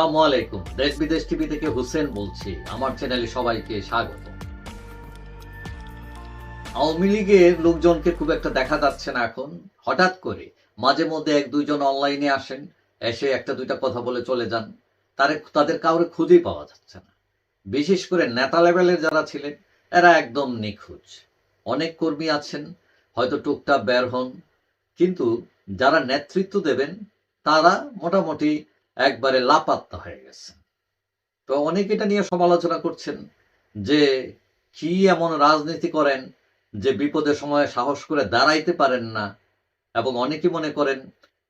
আলাইকুম। দেশ বিদেশ টিভি থেকে বলছি। আমার চ্যানেলে সবাইকে স্বাগত। আওয়ামী লীগের লোকজনকে খুব একটা দেখা যাচ্ছে না এখন। হঠাৎ করে মাঝে মধ্যে এক দুইজন অনলাইনে আসেন, এসে একটা দুইটা কথা বলে চলে যান। তারে, তাদের কাউরে খুঁজেই পাওয়া যাচ্ছে না। বিশেষ করে নেতা লেভেলের যারা ছিলেন, এরা একদম নিখোঁজ। অনেক কর্মী আছেন, হয়তো টুকটাক বের হন। কিন্তু যারা নেতৃত্ব দেবেন, তারা মোটামুটি একবারে লাপাত্তা হয়ে গেছে। তো অনেকে এটা নিয়ে সমালোচনা করছেন যে কি এমন রাজনীতি করেন যে বিপদের সময় সাহস করে দাঁড়াইতে পারেন না এবং অনেকে মনে করেন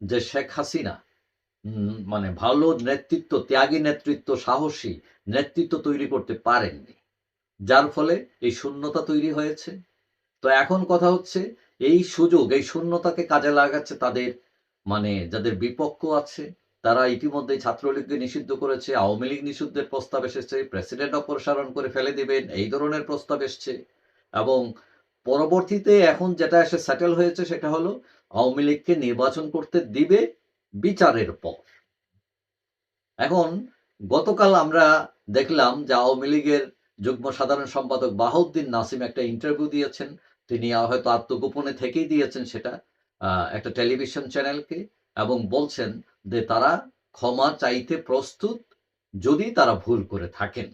যে শেখ হাসিনা মানে ভালো নেতৃত্ব, ত্যাগী নেতৃত্ব, সাহসী নেতৃত্ব তৈরি করতে পারেননি। যার ফলে এই শূন্যতা তৈরি হয়েছে। তো এখন কথা হচ্ছে এই সুযোগ, এই শূন্যতাকে কাজে লাগাচ্ছে তাদের মানে যাদের বিপক্ষ আছে তারা ইতিমধ্যেই ছাত্রলীগকে নিষিদ্ধ করেছে, আওয়ামী লীগ নিষিদ্ধের প্রস্তাব এসেছে, প্রেসিডেন্ট অপসারণ করে ফেলে দিবেন, এই ধরনের প্রস্তাব এসছে। এবং পরবর্তীতে এখন যেটা এসে সেটেল হয়েছে সেটা হলো, আওয়ামী লীগকে নির্বাচন করতে দিবে বিচারের পর। এখন গতকাল আমরা দেখলাম যে আওয়ামী লীগের যুগ্ম সাধারণ সম্পাদক বাহাউদ্দিন নাসিম একটা ইন্টারভিউ দিয়েছেন। তিনি হয়তো আত্মগোপনে থেকেই দিয়েছেন সেটা একটা টেলিভিশন চ্যানেলকে এবং বলছেন যে তারা ক্ষমা চাইতে প্রস্তুত যদি তারা ভুল করে থাকেন।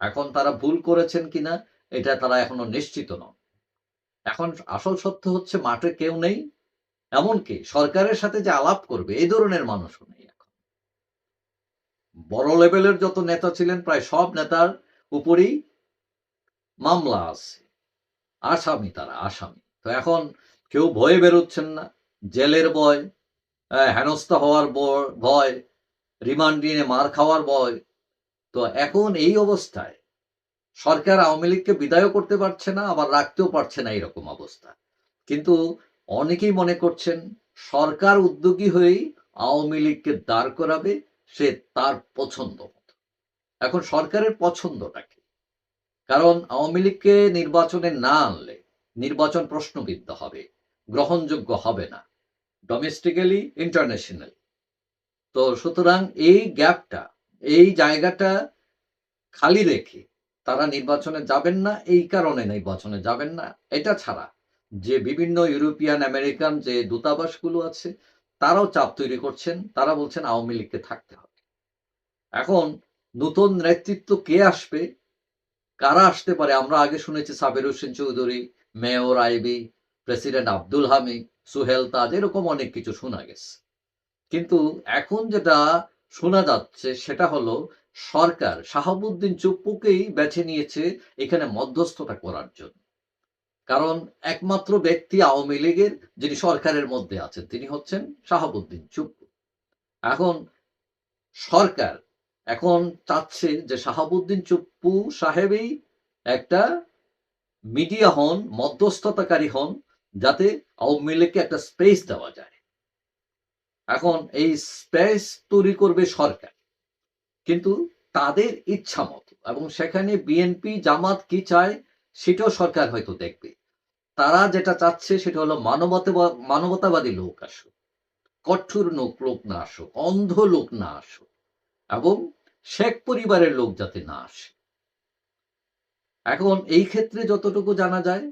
এখন তারা ভুল করেছেন কিনা, এটা তারা এখনও নিশ্চিত নন। এখন আসল সত্য হচ্ছে মাঠে কেউ নেই, এমনকি সরকারের সাথে যে আলাপ করবে, এই ধরনের মানুষও নেই এখন। বড় লেভেলের যত নেতা ছিলেন, প্রায় সব নেতার উপরেই মামলা আছে। আসামি তারা, আসামি। তো এখন কেউ ভয়ে বেরোচ্ছেন না, জেলের ভয় হেনস্থা হওয়ার ভয় রিমান্ড নিয়ে মার খাওয়ার ভয়। তো এখন এই অবস্থায় সরকার আওয়ামী লীগকে বিদায়ও করতে পারছে না, আবার রাখতেও পারছে না এরকম অবস্থা। কিন্তু অনেকেই মনে করছেন সরকার উদ্যোগী হয়েই আওয়ামী লীগকে দাঁড় করাবে, সে তার পছন্দ মতো। এখন সরকারের পছন্দটা কি? কারণ আওয়ামী লীগকে নির্বাচনে না আনলে নির্বাচন প্রশ্নবিদ্ধ হবে, গ্রহণযোগ্য হবে না। ডোমেস্টিক্যালি ইন্টারন্যাশনাল তো সুতরাং এই গ্যাপটা, এই জায়গাটা খালি রেখে তারা নির্বাচনে যাবেন না, এই কারণে নির্বাচনে যাবেন না। এটা ছাড়া যে বিভিন্ন ইউরোপিয়ান আমেরিকান যে দূতাবাসগুলো আছে, তারাও চাপ তৈরি করছেন। তারা বলছেন আওয়ামী লীগকে থাকতে হবে। এখন নতুন নেতৃত্ব কে আসবে? কারা আসতে পারে? আমরা আগে শুনেছি Saber Hossain Chowdhury, mayor IB president Abdul Hamid, Suhel Taj, এরকম অনেক কিছু শোনা গেছে। কিন্তু এখন যেটা শোনা যাচ্ছে সেটা হলো সরকার শাহাবুদ্দিন চুপ্পুকেই বেছে নিয়েছে এখানে মধ্যস্থতা করার জন্য। কারণ একমাত্র ব্যক্তি আওয়ামী লীগের যিনি সরকারের মধ্যে আছেন, তিনি হচ্ছেন শাহাবুদ্দিন চুপ্পু। এখন সরকার এখন চাচ্ছে যে শাহাবুদ্দিন চুপ্পু সাহেবই একটা মিডিয়া হন, মধ্যস্থতাকারী হন যাতে আওয়ামী লীগকে একটা স্পেস দেওয়া যায়। এখন এই স্পেস তৈরি করবে সরকার। কিন্তু তাদের ইচ্ছা মতো এবং সেখানে বিএনপি জামাত কি চায় সেটাও সরকার হয়তো দেখবে। তারা যেটা চাচ্ছে সেটা হলো মানবতা মানবতাবাদী লোক আসুক, কঠোর লোক না আসুক, অন্ধ লোক না আসুক এবং শেখ পরিবারের লোক যাতে না আসে। এখন এই ক্ষেত্রে যতটুকু জানা যায়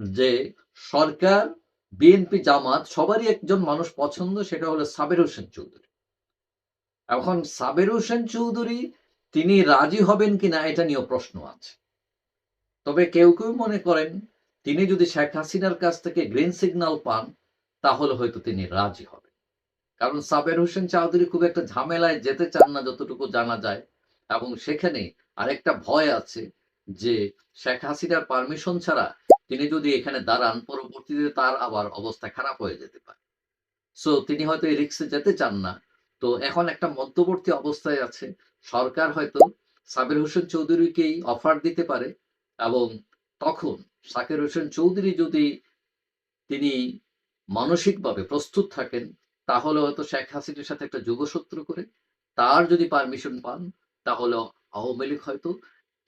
যে সরকার বিএনপি জামাত, সবারই একজন মানুষ পছন্দ, সেটা হলো সাবের হোসেন চৌধুরী। এখন সাবের হোসেন চৌধুরী, তিনি রাজি হবেন কিনা, এটা নিয়েও প্রশ্ন আছে। তবে কেউ কেউ মনে করেন, তিনি যদি শেখ হাসিনার কাছ থেকে গ্রিন সিগন্যাল পান, তাহলে হয়তো তিনি রাজি হবেন। কারণ সাবের হোসেন চৌধুরী খুব একটা ঝামেলায় যেতে চান না, যতটুকু জানা যায়। এবং সেখানে আরেকটা ভয় আছে যে শেখ হাসিনার পারমিশন ছাড়া তিনি যদি এখানে দাঁড়ান, পরবর্তীতে তার আবার অবস্থা খারাপ হয়ে যেতে পারে। সো তিনি হয়তো এই রিক্সে যেতে চান না। তো এখন একটা মধ্যবর্তী অবস্থায় আছে। সরকার হয়তো সাবির হোসেন চৌধুরীকেই অফার দিতে পারে এবং তখন সাকির হোসেন চৌধুরী যদি তিনি মানসিকভাবে প্রস্তুত থাকেন, তাহলে হয়তো শেখ হাসিনার সাথে একটা যোগসূত্র করে তার যদি পারমিশন পান, তাহলে আওয়ামী লীগ হয়তো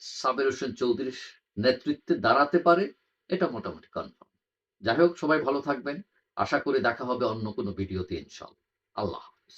সাবের হোসেন চৌধুরীর নেতৃত্বে দাঁড়াতে পারে। এটা মোটামুটি কনফার্ম যাই হোক, সবাই ভালো থাকবেন। আশা করি দেখা হবে অন্য কোনো ভিডিওতে ইনশাল্লাহ আল্লাহ হাফিজ।